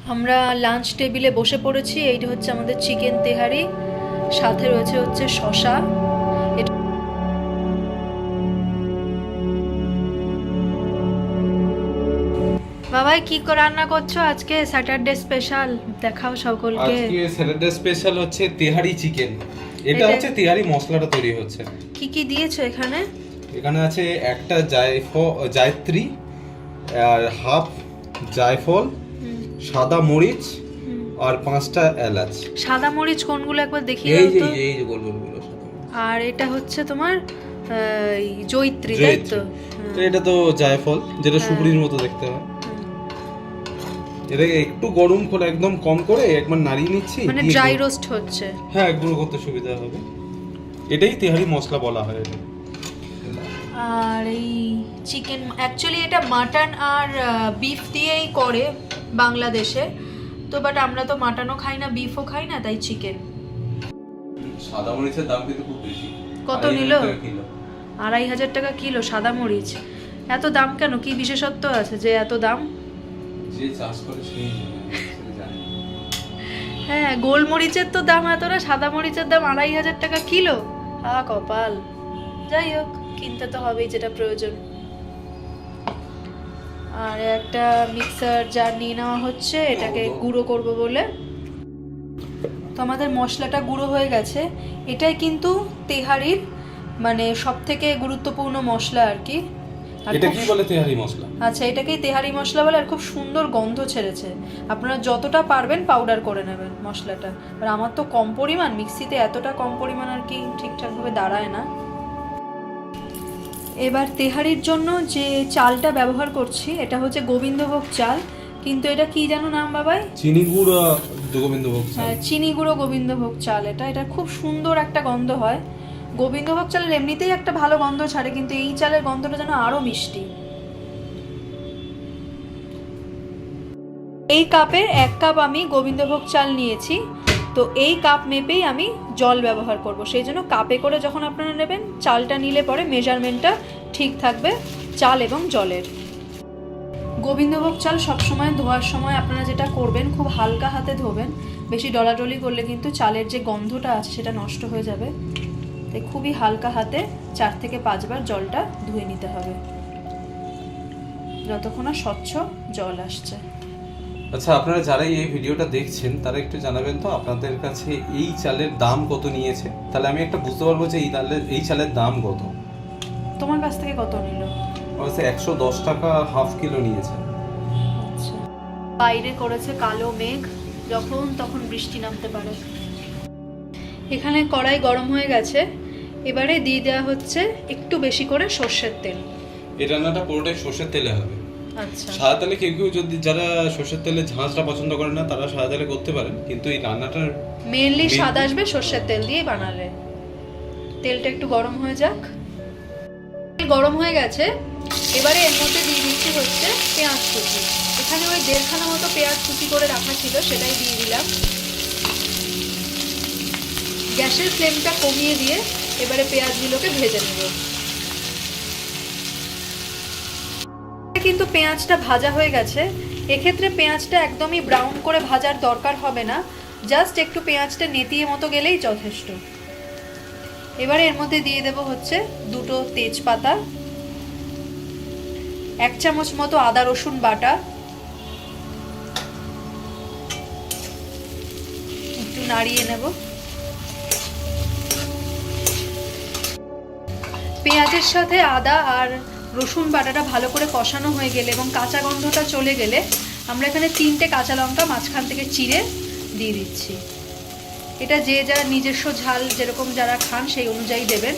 আমরা লাঞ্চ টেবিলে বসে পড়েছি এইটা হচ্ছে আমাদের চিকেন তেহারি সাথে রয়েছে হচ্ছে শশা বাবাই কি করে রান্না করছ আজকে? স্যাটারডে স্পেশাল দেখাও সকলকে। আজকে স্যাটারডে স্পেশাল হচ্ছে তেহারি চিকেন এটা হচ্ছে তেহারি মশলাটা তৈরি হচ্ছে। কি কি দিয়েছ এখানে? এখানে আছে একটা জায়ফ জায়ত্রী আর হাফ জায়ফল সাদা মরিচ আর পাঁচটা এলাচ। সাদা মরিচ কোনগুলো একবার দেখিয়ে এই দাও যে তো। এই যে গোল গোলগুলো আর এটা হচ্ছে তোমার আহ, জৈত্রী তাই জয়িত্রী। তো? তো এটা তো জায়ফল যেটা হ্যাঁ। সুপুরির মতো দেখতে হয়। এটাকে একটু গরম করে একদম কম করে একবার নাড়িয়ে নিচ্ছি মানে ড্রাই রোস্ট হচ্ছে। হ্যাঁ গুঁড়ো করতে সুবিধা হবে। এটাই তেহারি মশলা বলা হয় এটা। আর এই চিকেন অ্যাকচুয়ালি এটা মাটন আর বিফ দিয়েই করে। বাংলাদেশে। তো বাট আমরা তো মাটনও খাই না বিফও খাই না তাই চিকেন সাদা মরিচের দাম কিন্তু খুব বেশি। কত নিল? আড়াই হাজার টাকা কিলো সাদা মরিচ। এত দাম কেন? কি বিশেষত্ব আছে যে এত দাম? যে চাষ করে হ্যাঁ গোলমরিচের তো দাম এত না সাদা মরিচের দাম আড়াই হাজার টাকা কিলো? হা কপাল। যাই হোক কিনতে তো হবেই যেটা প্রয়োজন। আর একটা মিক্সার জার নিয়ে নেওয়া হচ্ছে এটাকে গুঁড়ো করব বলে। তো আমাদের মশলাটা গুঁড়ো হয়ে গেছে। এটাই কিন্তু তেহারির মানে সব থেকে গুরুত্বপূর্ণ মশলা আর কি। এটা কি বলে তেহারি মশলা? আচ্ছা এটাকেই তেহারি মশলা বলে আর খুব সুন্দর গন্ধ ছেড়েছে। আপনারা যতটা পারবেন পাউডার করে নেবেন মশলাটা। আর আমার তো কম পরিমাণ মিক্সিতে এতটা কম পরিমাণ আর কি ঠিকঠাকভাবে দাঁড়ায় না। এবার তেহারির জন্য যে চালটা ব্যবহার করছি এটা হচ্ছে গোবিন্দভোগ চাল। কিন্তু এটা কি জানো নাম বাবাই? চিনি গুড় গোবিন্দভোগ চাল। হ্যাঁ, চিনি গুঁড়ো গোবিন্দভোগ চাল। এটা এটা খুব সুন্দর একটা গন্ধ হয়। গোবিন্দভোগ চালের এমনিতেই একটা ভালো গন্ধ ছাড়ে কিন্তু এই চালের গন্ধটা যেন আরও মিষ্টি। এই কাপের এক কাপ আমি গোবিন্দভোগ চাল নিয়েছি। তো এই কাপ মেপেই আমি জল ব্যবহার করব। সেই জন্য কাপে করে যখন আপনারা নেবেন, চালটা নিলে পরে মেজারমেন্টটা ঠিক থাকবে চাল এবং জলের। গোবিন্দভোগ চাল সবসময় ধোয়ার সময় আপনারা যেটা করবেন, খুব হালকা হাতে ধোবেন। বেশি ডলাডলি করলে কিন্তু চালের যে গন্ধটা আছে সেটা নষ্ট হয়ে যাবে। তাই খুবই হালকা হাতে চার থেকে পাঁচবার জলটা ধুয়ে নিতে হবে। যতক্ষণ না স্বচ্ছ জল আসছে। আচ্ছা আপনারা যারাই এই ভিডিওটা দেখছেন তারা একটু জানাবেন তো আপনাদের কাছে এই চালের দাম কত নিয়েছে? তাহলে আমি একটা বুঝতে পারব যে এই চালের এই চালের দাম কত। তোমার কাছ থেকে কত নিল? অবশ্যই একশো দশ টাকা হাফ কিলো নিয়েছে। আচ্ছা। বাইরে করেছে কালো মেঘ যখন তখন বৃষ্টি নামতে পারে। এখানে কড়াই গরম হয়ে গেছে এবারে দিয়ে দেওয়া হচ্ছে একটু বেশি করে সর্ষের তেল। এই রান্নাটা পুরোটাই সর্ষের তেলে হবে। সাদা তেলে কেউ কেউ যদি যারা সর্ষের তেলে ঝাঁঝটা পছন্দ করে না তারা সাদা তেলে করতে পারেন কিন্তু এই রান্নাটার মেনলি স্বাদ আসবে সর্ষের তেল দিয়ে বানালে। তেলটা একটু গরম হয়ে যাক। গরম হয়ে গেছে। এবারে এর মধ্যে দিয়ে দিচ্ছি হচ্ছে পেঁয়াজ কুচি। এখানে ওই দেড়খানা মতো পেঁয়াজ কুচি করে রাখা ছিল সেটাই দিয়ে দিলাম। গ্যাসের ফ্লেমটা কমিয়ে দিয়ে এবারে পেঁয়াজগুলোকে ভেজে নেব। পেঁয়াজটা ভাজা হয়ে গেছে, এক্ষেত্রে পেঁয়াজটা একদমই ব্রাউন করে ভাজার দরকার হবে না জাস্ট একটু পেঁয়াজটা নেতিয়ে মতো গেলেই যথেষ্ট। এবারে এর মধ্যে দিয়ে দেব হচ্ছে দুটো তেজপাতা, এক চামচ মতো আদা রসুন বাটা, একটু নাড়িয়ে নেব। পেঁয়াজের সাথে আদা আর রসুন বাটাটা ভালো করে কষানো হয়ে গেলে এবং কাঁচা গন্ধটা চলে গেলে আমরা এখানে তিনটে কাঁচা লঙ্কা মাঝখান থেকে চিড়ে দিয়ে দিচ্ছি। এটা যে যার নিজস্ব ঝাল যেরকম যারা খান সেই অনুযায়ী দেবেন।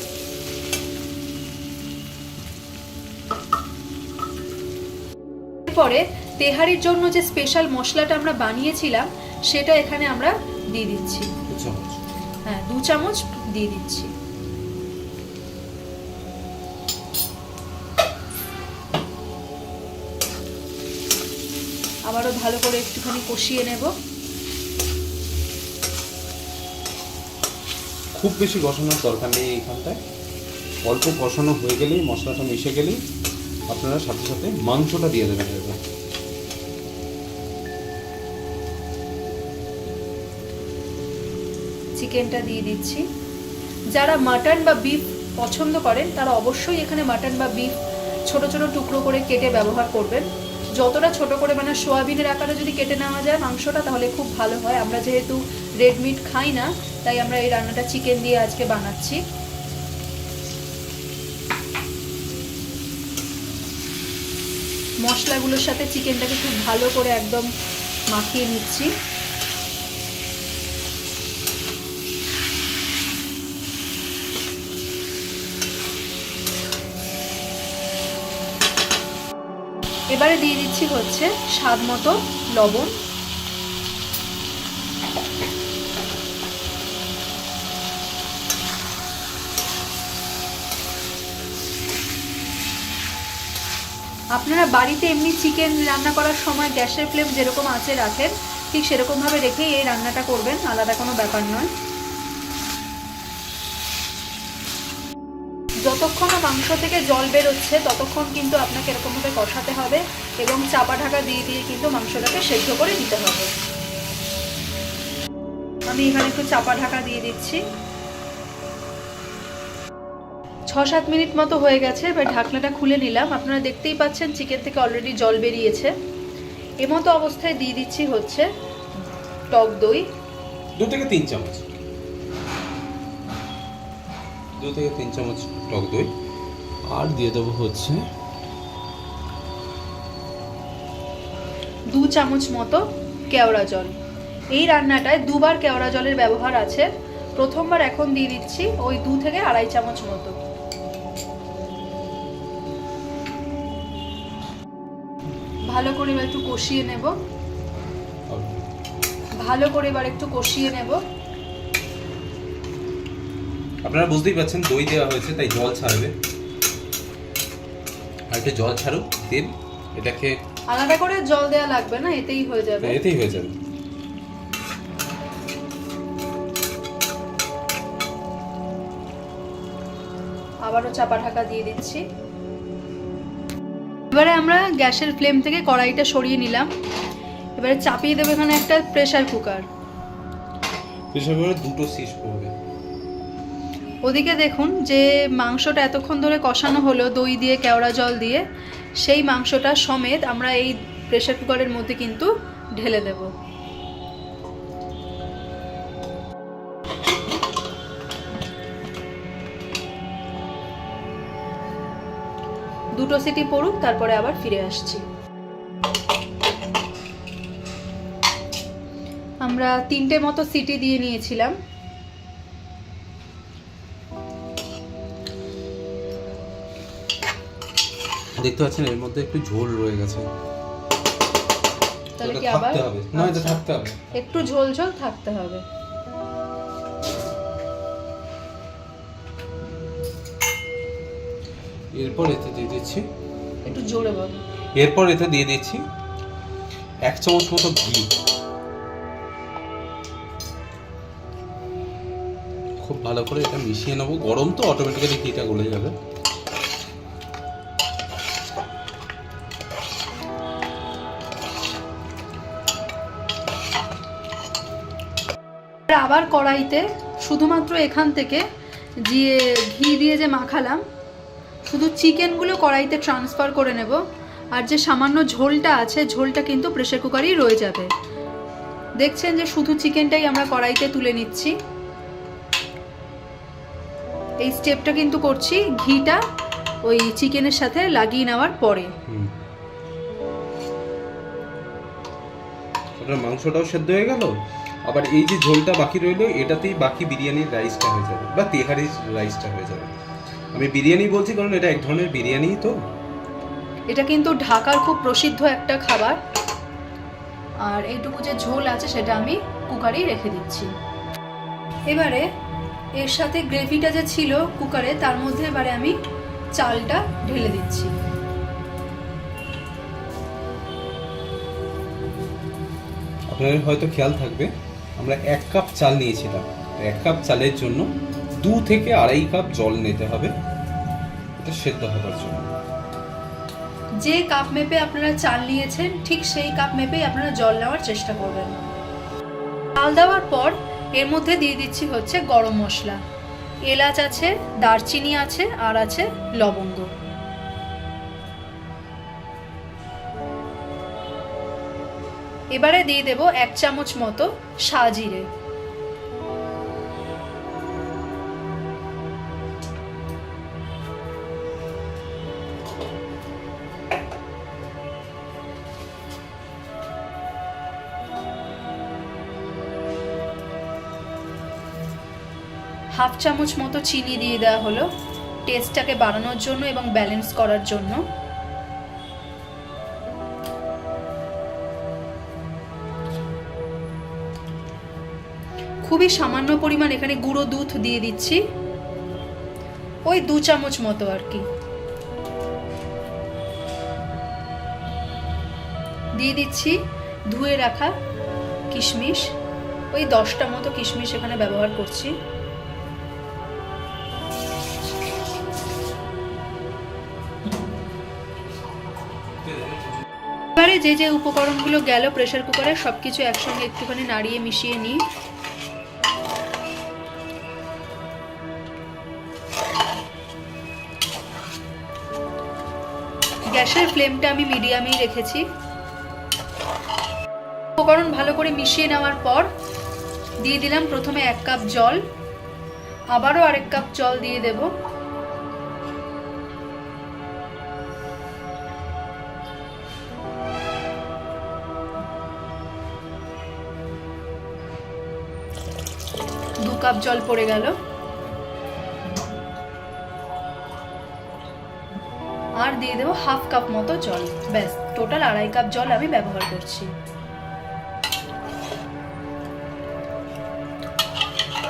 এরপরে তেহারির জন্য যে স্পেশাল মশলাটা আমরা বানিয়েছিলাম সেটা এখানে আমরা দিয়ে দিচ্ছি। হ্যাঁ দু চামচ দিয়ে দিচ্ছি। আবারও ভালো করে একটুখানি কষিয়ে নেব। খুব বেশি কষানোর দরকার নেই এইখানটায়। অল্প কষানো হয়ে গেলেই মশলাটা মিশে গেলেই আপনারা সাথে সাথে মাংসটা দিয়ে দেবেন এবার চিকেনটা দিয়ে দিচ্ছি। যারা মাটন বা বিফ পছন্দ করেন তারা অবশ্যই এখানে মাটন বা বিফ ছোট ছোট টুকরো করে কেটে ব্যবহার করবেন। যতটা ছোট করে মানে সোয়াবিনের আকারে যদি কেটে নেওয়া যায় মাংসটা, তাহলে খুব ভালো হয়। আমরা যেহেতু রেডমিট খাই না, তাই আমরা এই রান্নাটা চিকেন দিয়ে আজকে বানাচ্ছি। মশলাগুলোর সাথে চিকেনটাকে খুব ভালো করে একদম মাখিয়ে নিচ্ছি। এবারে দিয়ে দিচ্ছি হচ্ছে স্বাদ মতো লবণ। আপনারা বাড়িতে এমনি চিকেন রান্না করার সময় গ্যাসের ফ্লেম যেরকম আছে রাখেন, ঠিক সেরকমভাবে রেখেই এই রান্নাটা করবেন, আলাদা কোনো ব্যাপার নয়। যতক্ষণ না মাংস থেকে জল বেরোচ্ছে, ততক্ষণ কিন্তু আপনাকে এরকমভাবে কষাতে হবে এবং চাপা ঢাকা দিয়ে দিয়ে কিন্তু মাংসটাকে সেদ্ধ করে দিতে হবে। আমি এখানে একটু চাপা ঢাকা দিয়ে দিচ্ছি। ছ সাত মিনিট মতো হয়ে গেছে, এবার ঢাকনাটা খুলে নিলাম। আপনারা দেখতেই পাচ্ছেন চিকেন থেকে অলরেডি জল বেরিয়েছে। এমতো অবস্থায় দিয়ে দিচ্ছি হচ্ছে টক দই। দু থেকে তিন চামচ। দু থেকে তিন চামচ টক দই। আর দিয়ে দেবো হচ্ছে দু চামচ মতো কেওড়া জল। এই রান্নাটায় দুবার কেওড়া জলের ব্যবহার আছে। প্রথমবার এখন দিয়ে দিচ্ছি ওই দু থেকে আড়াই চামচ মতো। ভালো করে এবার একটু কষিয়ে নেব। ভালো করে এবার একটু কষিয়ে নেব। আপনারা বুঝতেই পারছেন দই দেওয়া হয়েছে তাই জল ছাড়বে। আর একটু জল ছাড়ুক দেন। এটাকে আলাদা করে জল দেওয়া লাগবে না এতেই হয়ে যাবে। এতেই হয়ে যাবে। আবারও চাপা ঢাকা দিয়ে দিচ্ছি। এবারে আমরা গ্যাসের ফ্লেম থেকে কড়াইটা সরিয়ে নিলাম। এবারে চাপিয়ে দেবো এখানে একটা প্রেসার কুকার। বিশেষ করে দুটো শীষ পড়বে। ওদিকে দেখুন যে মাংসটা এতক্ষণ ধরে কষানো হলো, দই দিয়ে, কেওড়া জল দিয়ে, সেই মাংসটা সমেত আমরা এই প্রেসার কুকারের মধ্যে কিন্তু ঢেলে দেব। দুটো সিটি পড়ুক, তারপরে আবার ফিরে আসছি। আমরা তিনটে মতো সিটি দিয়ে নিয়েছিলাম। দেখতে পাচ্ছেন এর মধ্যে একটু ঝোল রয়ে গেছে। তাহলে কি আবার? থাকতে হবে। না এটা আচ্ছা। থাকতে হবে। একটু ঝোল ঝোল থাকতে হবে। এরপর এতে দিয়ে দিচ্ছি। একটু জোরে বল। এরপর এতে দিয়ে দিচ্ছি এক চামচ মতো ঘি। খুব ভালো করে এটা মিশিয়ে নেব। গরম তো অটোমেটিক্যালি ঘিটা গলে যাবে। কড়াইতে শুধুমাত্র এখান থেকে যে ঘি দিয়ে যে মাখালাম, শুধু চিকেনগুলো কড়াইতে ট্রান্সফার করে নেব। আর যে সামান্য ঝোলটা আছে, ঝোলটা কিন্তু প্রেসার কুকারেই রয়ে যাবে। দেখছেন যে শুধু চিকেনটাই আমরা কড়াইতে তুলে নিচ্ছি। এই স্টেপটা কিন্তু করছি ঘিটা ওই চিকেনের সাথে লাগিয়ে নেওয়ার পরে। মাংসটাও সেদ্ধ হয়ে গেল? আবার এই যে ঝোলটা বাকি রইল এটাতেই বাকি বিরিয়ানির রাইসটা হয়ে যাবে বা তেহারির রাইসটা হয়ে যাবে। আমি বিরিয়ানি বলছি কারণ এটা এক ধরনের বিরিয়ানি তো। এটা কিন্তু ঢাকার খুব প্রসিদ্ধ একটা খাবার। আর এইটুকু যে ঝোল আছে সেটা আমি কুকারেই রেখে দিচ্ছি। এবারে এর সাথে গ্রেভিটা যে ছিল কুকারে তার মধ্যে এবারে আমি চালটা ঢেলে দিচ্ছি। আপনাদের হয়তো খেয়াল থাকবে আমরা এক কাপ চাল নিয়েছিলাম। এক কাপ চালের জন্য দু থেকে আড়াই কাপ জল নিতে হবে। এটা সেদ্ধ হবার জন্য। যে কাপ মেপে আপনারা চাল নিয়েছেন, ঠিক সেই কাপ মেপেই আপনারা জল নেওয়ার চেষ্টা করবেন। চাল দেওয়ার পর এর মধ্যে দিয়ে দিচ্ছি হচ্ছে গরম মশলা। এলাচ আছে, দারচিনি আছে, আর আছে লবঙ্গ। এবারে দিয়ে দেব এক চামচ মতো সাজিরে। হাফ চামচ মতো চিনি দিয়ে দেওয়া হলো। টেস্টটাকে বাড়ানোর জন্য এবং ব্যালেন্স করার জন্য। খুবই সামান্য পরিমাণ এখানে গুঁড়ো দুধ দিয়ে দিচ্ছি। ওই দু চামচ মতো আর কি। দিয়ে দিচ্ছি, ধুয়ে রাখা কিশমিশ। ওই দশটা মতো কিশমিশ এখানে ব্যবহার করছি। এবারে যে যে উপকরণগুলো গেল প্রেসার কুকারে সব কিছু একসঙ্গে একটুখানি নাড়িয়ে মিশিয়ে নিই। গ্যাসের ফ্লেমটা আমি মিডিয়ামেই রেখেছি। উপকরণ ভালো করে মিশিয়ে নেওয়ার পর দিয়ে দিলাম প্রথমে এক কাপ জল। আবারও আরেক কাপ জল দিয়ে দেবো। দু কাপ জল পড়ে গেল। আর দিয়ে দেবো হাফ কাপ মতো জল। ব্যাস টোটাল আড়াই কাপ জল আমি ব্যবহার করছি।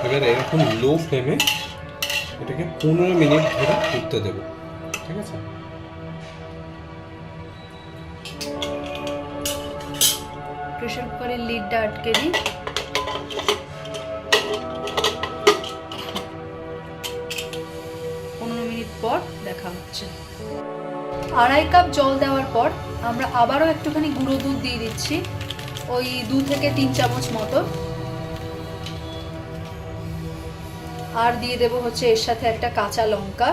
এবার এরকম লো ফ্লেমে এটাকে পনেরো মিনিট ধরে ফুটতে দেবো। ঠিক আছে? প্রেশার কুকারের লিডটা আটকে দিই। পনেরো মিনিট পর দেখা হচ্ছে আড়াই কাপ জল দেওয়ার পর আমরা আবারও একটুখানি গুঁড়ো দুধ দিয়ে দিচ্ছি, ওই দু থেকে তিন চামচ মতো। আর দিয়ে দেব হচ্ছে এর সাথে একটা কাঁচা লঙ্কা।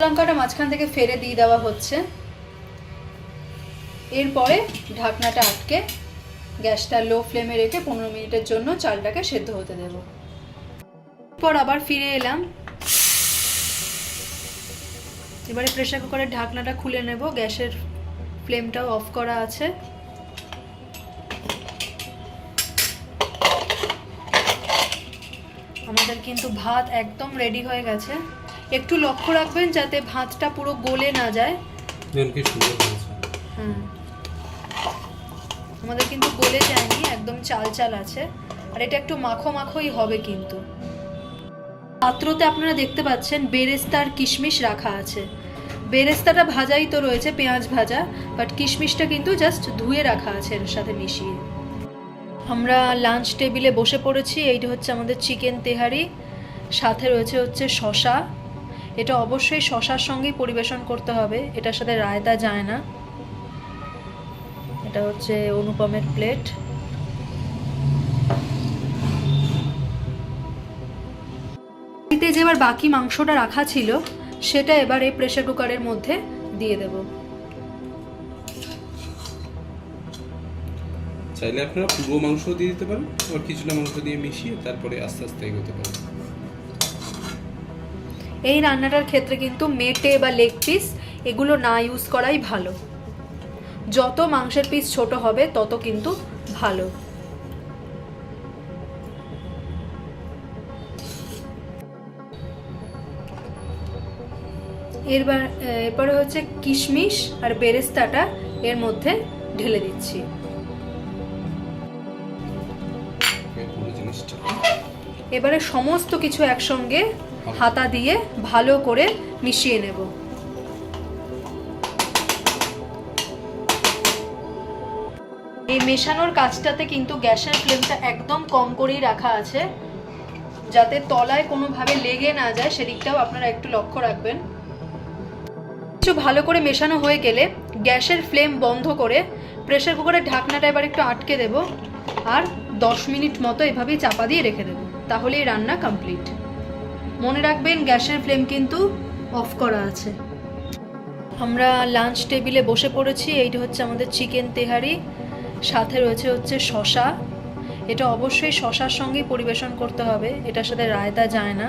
লঙ্কাটা মাঝখান থেকে ফেলে দিয়ে দেওয়া হচ্ছে। এরপরে ঢাকনাটা আটকে গ্যাসটা লো ফ্লেমে রেখে পনেরো মিনিটের জন্য চালটাকে সেদ্ধ হতে দেব। পর আবার ফিরে এলাম। এবারে প্রেসার কুকারের ঢাকনাটা খুলে নেব গ্যাসের ফ্লেমটাও অফ করা আছে। আমাদের কিন্তু ভাত একদম রেডি হয়ে গেছে। একটু লক্ষ্য রাখবেন যাতে ভাতটা পুরো গলে না যায়। হুম। আমাদের কিন্তু গলে যায়নি একদম চাল চাল আছে। আর এটা একটু মাখো মাখোই হবে কিন্তু। পাত্রতে আপনারা দেখতে পাচ্ছেন বেরেস্তার কিশমিশ রাখা আছে। বেরেস্তাটা ভাজাই তো রয়েছে, পেঁয়াজ ভাজা বাট কিশমিশটা কিন্তু জাস্ট ধুয়ে রাখা আছে এর সাথে মিশিয়ে। আমরা লাঞ্চ টেবিলে বসে পড়েছি, এইটা হচ্ছে আমাদের চিকেন তেহারি, সাথে রয়েছে হচ্ছে শশা এটা অবশ্যই শশার সঙ্গেই পরিবেশন করতে হবে, এটার সাথে রায়তা যায় না। এটা হচ্ছে অনুপমের প্লেট এতে যে এবার বাকি মাংসটা রাখা ছিল সেটা এবার এই প্রেসার কুকারের মধ্যে দিয়ে দেব। চাইলে আপনারা পুরো মাংস দিয়ে দিতে পারেন আবার কিছুটা মাংস দিয়ে মিশিয়ে তারপরে আস্তে আস্তে এগোতে পারেন। এই রান্নাটার ক্ষেত্রে কিন্তু মেটে বা লেগ পিস এগুলো না ইউজ করাই ভালো। যত মাংসের পিস ছোট হবে তত কিন্তু ভালো। এরবার এরপরে হচ্ছে কিশমিশ আর বেরেস্তাটা এর মধ্যে ঢেলে দিচ্ছি। এবারে সমস্ত কিছু একসঙ্গে হাতা দিয়ে ভালো করে মিশিয়ে নেব। এই মেশানোর কাজটাতে কিন্তু গ্যাসের ফ্লেমটা একদম কম করেই রাখা আছে। যাতে তলায় কোনোভাবে লেগে না যায় সেদিকটাও আপনারা একটু লক্ষ্য রাখবেন। কিছু ভালো করে মেশানো হয়ে গেলে গ্যাসের ফ্লেম বন্ধ করে প্রেসার কুকারের ঢাকনাটা এবার একটু আটকে দেব আর দশ মিনিট মতো এভাবেই চাপা দিয়ে রেখে দেবো। তাহলেই রান্না কমপ্লিট। মনে রাখবেন, গ্যাসের ফ্লেম কিন্তু অফ করা আছে। আমরা লাঞ্চ টেবিলে বসে পড়েছি। এইটা হচ্ছে আমাদের চিকেন তেহারি। সাথে রয়েছে হচ্ছে শশা এটা অবশ্যই শশার সঙ্গেই পরিবেশন করতে হবে। এটার সাথে রায়তা যায় না।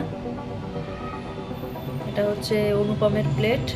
এটা হচ্ছে অনুপমের প্লেট